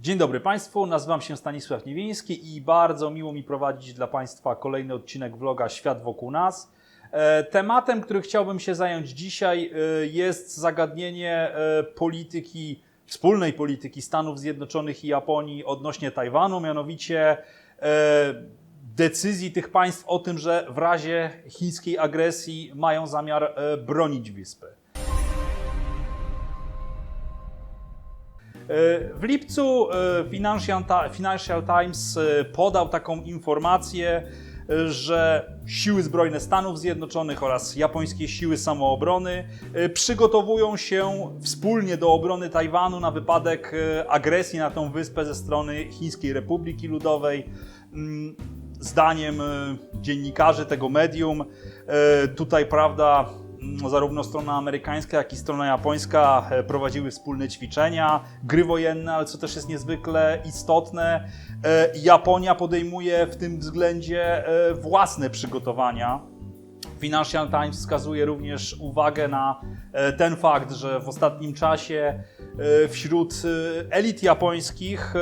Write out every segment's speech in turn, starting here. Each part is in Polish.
Dzień dobry Państwu, nazywam się Stanisław Niewiński i bardzo miło mi prowadzić dla Państwa kolejny odcinek vloga Świat wokół nas. E, Tematem, który chciałbym się zająć dzisiaj e, jest zagadnienie e, polityki, wspólnej polityki Stanów Zjednoczonych i Japonii odnośnie Tajwanu, mianowicie decyzji tych państw o tym, że w razie chińskiej agresji mają zamiar bronić wyspy. W lipcu e, Financial, Ti- Financial Times e, podał taką informację, e, że siły zbrojne Stanów Zjednoczonych oraz japońskie siły samoobrony przygotowują się wspólnie do obrony Tajwanu na wypadek agresji na tą wyspę ze strony Chińskiej Republiki Ludowej. Mm, Zdaniem dziennikarzy tego medium, tutaj prawda, zarówno strona amerykańska, jak i strona japońska e, prowadziły wspólne ćwiczenia, gry wojenne, ale co też jest niezwykle istotne, e, Japonia podejmuje w tym względzie e, własne przygotowania. Financial Times wskazuje również uwagę na ten fakt, że w ostatnim czasie wśród elit japońskich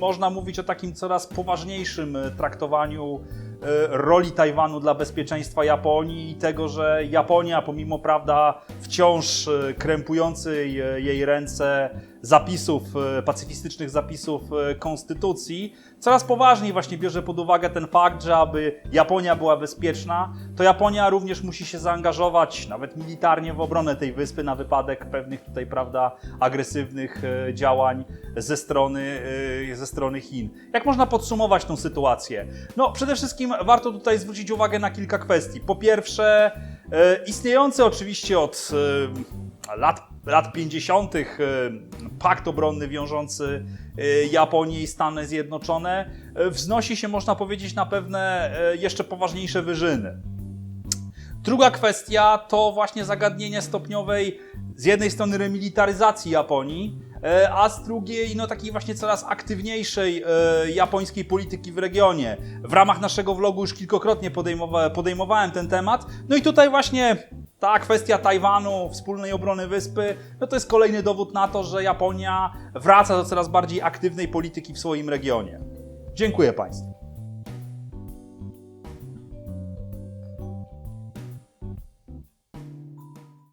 można mówić o takim coraz poważniejszym traktowaniu roli Tajwanu dla bezpieczeństwa Japonii i tego, że Japonia, pomimo prawda, wciąż e, krępującej jej ręce zapisów, e, pacyfistycznych zapisów e, konstytucji, coraz poważniej właśnie bierze pod uwagę ten fakt, że aby Japonia była bezpieczna, to Japonia również musi się zaangażować, nawet militarnie, w obronę tej wyspy na wypadek pewnych tutaj, prawda, agresywnych działań ze strony, ze strony Chin. Jak można podsumować tą sytuację? No, przede wszystkim warto tutaj zwrócić uwagę na kilka kwestii. Po pierwsze, istniejący oczywiście od e, lat, lat 50. e, pakt obronny wiążący e, Japonię i Stany Zjednoczone e, wznosi się, można powiedzieć, na pewne e, jeszcze poważniejsze wyżyny. Druga kwestia to właśnie zagadnienie stopniowej z jednej strony remilitaryzacji Japonii, e, a z drugiej no takiej właśnie coraz aktywniejszej e, japońskiej polityki w regionie. W ramach naszego vlogu już kilkakrotnie podejmowa podejmowałem ten temat. No i tutaj właśnie ta kwestia Tajwanu, wspólnej obrony wyspy, no to jest kolejny dowód na to, że Japonia wraca do coraz bardziej aktywnej polityki w swoim regionie. Dziękuję Państwu.